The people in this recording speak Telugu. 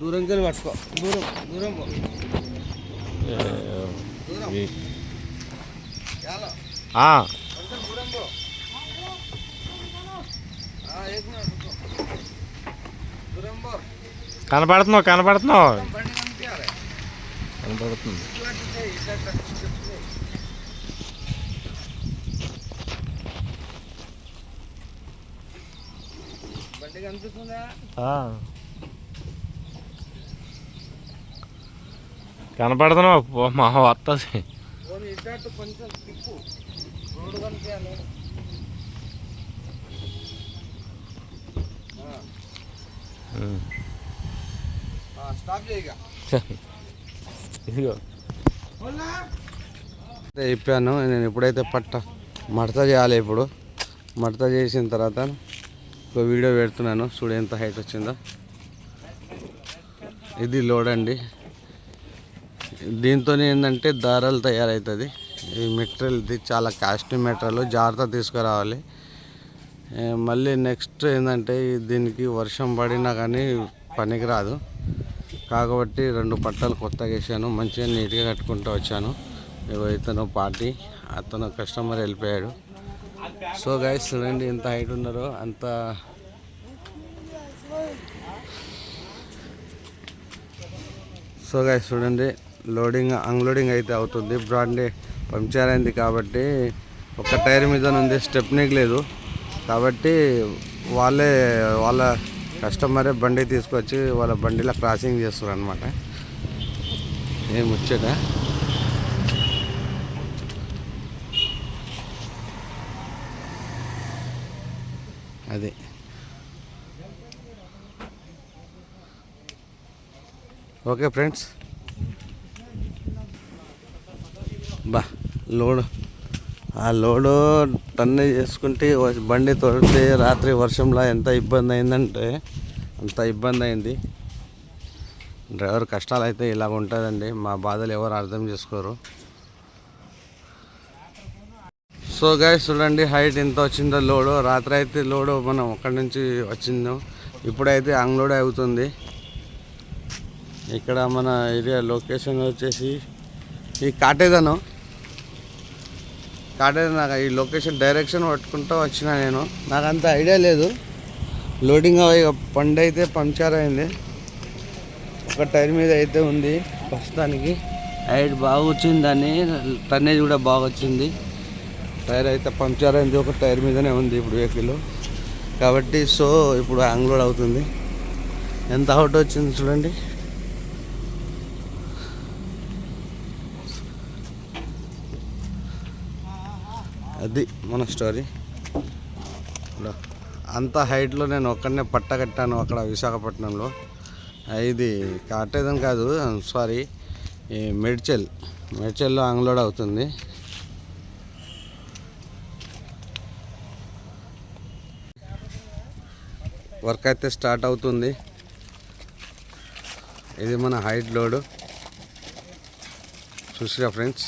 దూరంకి వెళ్ళి పట్టుకో. దూరం దూరం కనపడుతున్నావు కనపడుతున్నావు. కనపడుతుంది. బండి కనిపిస్తుందా? కనపడుతున్నావు మా వస్తుంది ఇదిగో. చెప్పాను నేను ఎప్పుడైతే పట్ట మడత చేయాలి ఇప్పుడు. మడత చేసిన తర్వాత ఒక వీడియో పెడుతున్నాను చూడు ఎంత హైట్ వచ్చిందో. ఇది లోడ్ అండి. దీంతో ఏంటంటే దారాలు తయారవుతుంది ఈ మెటీరియల్ ఇది చాలా కాస్ట్లీ మెటీరియల్ జాగ్రత్త తీసుకురావాలి. మళ్ళీ నెక్స్ట్ ఏంటంటే దీనికి వర్షం పడినా కానీ పనికిరాదు. కాబట్టి రెండు పట్టాలు కొత్తగా వేసాను. మంచిగా నీట్గా కట్టుకుంటూ వచ్చాను. ఇతను పార్టీ అతను కస్టమర్ వెళ్ళిపోయాడు. సో గైస్ చూడండి ఎంత హైట్ ఉన్నారో అంత సో గైస్ చూడండి. లోడింగ్ అన్లోడింగ్ అయితే అవుతుంది. బ్రాండే పంక్చర్ అయింది కాబట్టి ఒక టైర్ మీద ఉంది స్టెప్నిక్ లేదు కాబట్టి వాళ్ళే వాళ్ళ కస్టమరే బండి తీసుకొచ్చి వాళ్ళ బండిలో క్రాసింగ్ చేస్తారు అనమాట ఏం ముచ్చట? అది. Okay friends. బా లోడు. ఆ లోడు టన్నే చేసుకుంటే బండి తొడితే రాత్రి వర్షంలో ఎంత ఇబ్బంది అయిందంటే అంత ఇబ్బంది అయింది డ్రైవర్ కష్టాలు అయితే ఇలా ఉంటుందండి మా బాధలు ఎవరు అర్థం చేసుకోరు. సో గాయస్ చూడండి హైట్ ఎంత వచ్చిందో లోడు. రాత్రి అయితే లోడు మనం అక్కడి నుంచి వచ్చిందో ఇప్పుడైతే అంగ్లోడ్ అవుతుంది. ఇక్కడ మన ఏరియా లొకేషన్ వచ్చేసి ఈ కాటేదను. కాటేది నాకు ఈ లొకేషన్ డైరెక్షన్ పట్టుకుంటూ వచ్చిన నేను. నాకు అంత ఐడియా లేదు. లోడింగ్ అవి పండు అయితే పంక్చర్ అయింది ఒక టైర్ మీద అయితే ఉంది ప్రస్తుతానికి. హైట్ బాగా వచ్చింది దాన్ని. టన్నేజ్ కూడా బాగా వచ్చింది. టైర్ అయితే పంక్చర్ అయింది ఒక టైర్ మీదనే ఉంది ఇప్పుడు వెహికల్. కాబట్టి సో ఇప్పుడు అంగ్లోడ్ అవుతుంది. ఎంత అవుట్ వచ్చింది చూడండి. అది మన స్టోరీ. అంత హైట్లో నేను ఒక్కడనే పట్ట కట్టాను అక్కడ విశాఖపట్నంలో. ఇది కట్టేదని కాదు సారీ ఈ మెడ్చెల్. మెడ్చెల్లో అంగ్లోడ్ అవుతుంది. వర్క్ అయితే స్టార్ట్ అవుతుంది. ఇది మన హైట్ లోడ్. చూసిరా ఫ్రెండ్స్?